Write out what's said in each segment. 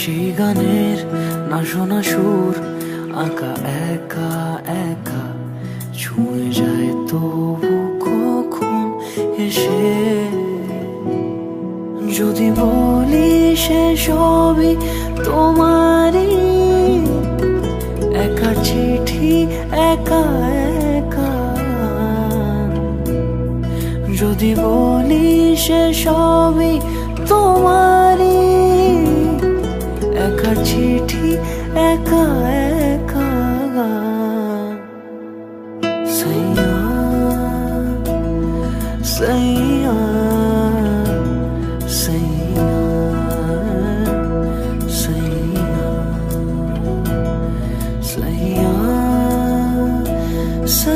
সেই গানের না শোনা সুর, আঁকা একা একা ছুঁয়ে যায় তবু কখন এসে যদি বলি সে সবই তোমারই, একা চিঠি একা একা। যদি বলি সে সবই তোমারই 谁呀？谁呀？谁呀？谁呀？谁呀？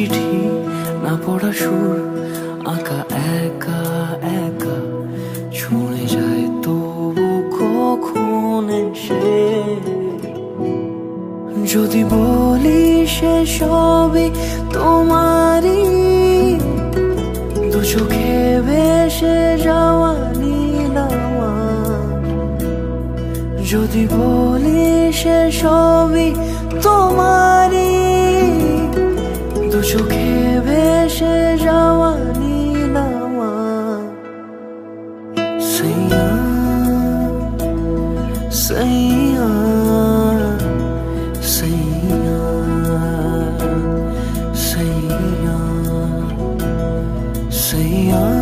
চিঠি না পড়া সুর, আঁকা একা একা ছুঁয়ে যায় তবু কখন সে যদি বলি সে সবই তোমারই, দু চোখে ভেসে যাওয়া নীল যদি বলি সে সবই তোমারই দু চোখে ভেসে যাওয়া নীলামা সৈয়া সৈয়া সৈয়া সৈয়া সৈয়া।